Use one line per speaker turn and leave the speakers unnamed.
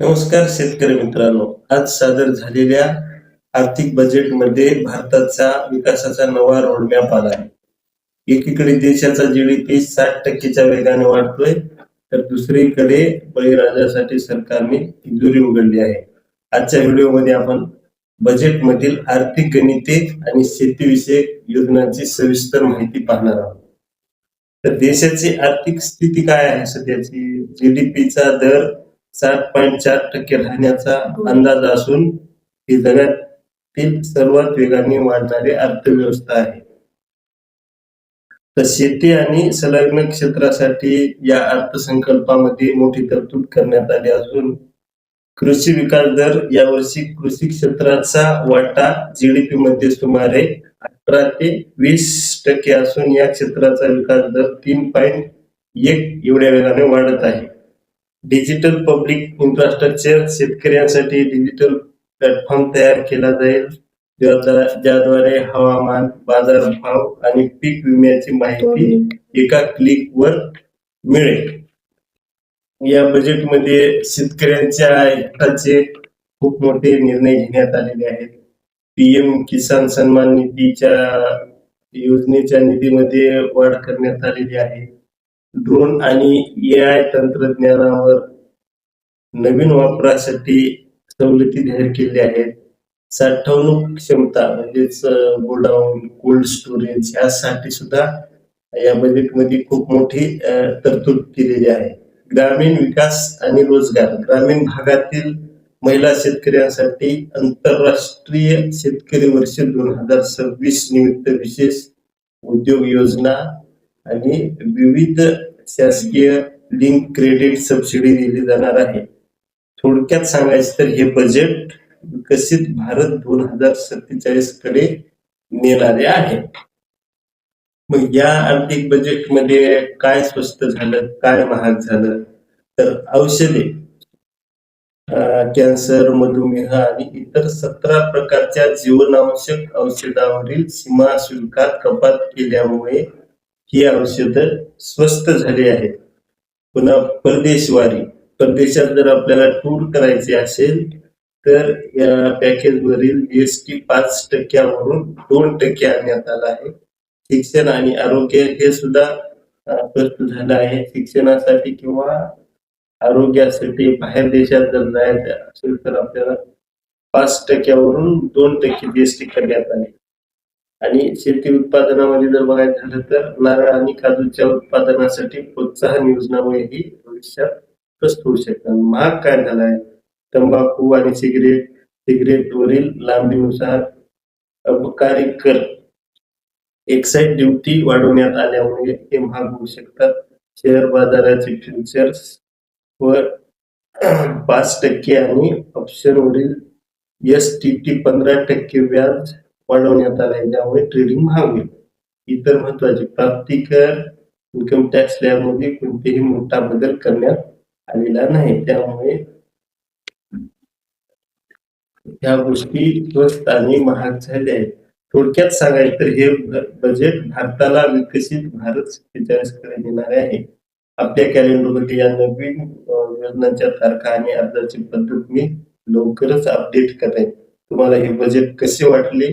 नमस्कार शेतकरी मित्रांनो. आज सादर झालेल्या आर्थिक बजेटमध्ये भारताचा विकासाचा नवा रोडमॅप आला आहे. एकीकडे देशाचा जीडीपी साठ टक्केच्या वेगाने वाढतोय तर दुसरीकडे बळीराजासाठी सरकारने तिजोरी उघडली आहे. आजच्या व्हिडिओमध्ये आपण बजेटमधील आर्थिक गणिते आणि शेतीविषयक योजनांची सविस्तर माहिती पाहणार आहोत. तर देशाची आर्थिक स्थिती काय आहे सध्याची? जीडीपीचा दर सात पॉईंट चार टक्के राहण्याचा अंदाज असून ही जगातील सर्वात वेगाने वाढणारी अर्थव्यवस्था आहे. तर शेती आणि संलग्न क्षेत्रासाठी या अर्थसंकल्पामध्ये मोठी तरतूद करण्यात आली असून कृषी विकास दर यावर्षी कृषी क्षेत्राचा वाटा जीडीपी मध्ये सुमारे अठरा ते वीस टक्के असून या क्षेत्राचा विकास दर तीन पॉईंट एक एवढ्या वेगाने वाढत आहे. डिजिटल पब्लिक इन्फ्रास्ट्रक्चर शेतकऱ्यांसाठी डिजिटल प्लॅटफॉर्म तयार केला जाईल. ज्याद्वारे हवामान बाजारभाव आणि पीक विम्याची माहिती एका क्लिक वर मिळेल. या बजेटमध्ये शेतकऱ्यांच्या हिताचे खूप मोठे निर्णय घेण्यात आलेले आहेत. पीएम किसान सन्मान निधीच्या योजनेच्या निधीमध्ये वाढ करण्यात आलेली आहे. ड्रोन आणि ए आय तंत्रज्ञानावर नवीन वापरासाठी सवलती जाहीर केल्या आहेत. साठवणूक क्षमता म्हणजेच गोडाऊन कोल्ड स्टोरेज यासाठी सुद्धा या बजेटमध्ये खूप मोठी तरतूद केलेली आहे. ग्रामीण विकास आणि रोजगार. ग्रामीण भागातील महिला शेतकऱ्यांसाठी आंतरराष्ट्रीय शेतकरी वर्ष दोन हजार सव्वीस निमित्त विशेष उद्योग योजना आणि विविध शासकीय लिंक क्रेडिट सबसिडी दिली जाणार आहे. थोडक्यात सांगायचं तर हे बजेट विकसित भारत दोन हजार सत्तेचाळीसकडे नेणारे आहे. मग या आर्थिक बजेटमध्ये काय स्वस्त झालं काय महाग झालं? तर औषधे कॅन्सर मधुमेह आणि इतर सतरा प्रकारच्या जीवनावश्यक औषधावरील सीमा शुल्कात कपात केल्यामुळे ही औषधं स्वस्त झाली आहेत. पुन्हा परदेशवारी परदेशात जर आपल्याला टूर करायचे असेल तर या पॅकेजवरील जीएसटी पाच टक्क्यावरून दोन टक्के आणण्यात आला आहे. शिक्षण आणि आरोग्य हे सुद्धा स्वस्त झालं आहे. शिक्षणासाठी किंवा आरोग्यासाठी बाहेर देशात जर जायचं असेल तर आपल्याला पाच टक्क्यावरून दोन टक्के जीएसटी करण्यात आले. आणि शेती उत्पादनामध्ये जर बघायचं झालं तर नारळ आणि काजूच्या उत्पादनासाठी प्रोत्साहन योजनामुळे ही भविष्यात स्वस्त होऊ शकतात. महाग काय झालाय? तंबाखू आणि सिगरेट सिगरेटवरील लांबीनुसार अबकारी कर एक्साईज ड्युटी वाढवण्यात आल्यामुळे हे महाग होऊ शकतात. शेअर बाजाराचे फ्युचर्स वर पाच टक्के आणि ऑप्शनवरील एस टी टी पंधरा टक्के व्याज वाढवण्यात आले ज्यामुळे ट्रेडिंग महाग होईल. इतर महत्त्वाचे प्राप्तिकर इन्कम टॅक्स स्लॅबमध्ये कोणतेही मोठा बदल करण्यात आलेला नाही. त्यामुळे ह्या गोष्टी स्वस्त आणि महाग झाल्या आहेत. थोडक्यात सांगायचं तर हे बजेट भारताला विकसित भारत सत्तेचाळीसकडे आहे. आपल्या कॅलेंडरमध्ये या नवीन योजनांच्या तारखा आणि अर्जाची पद्धत मी लवकरच अपडेट करेन तुम्हाला हे बजेट कसे वाटले?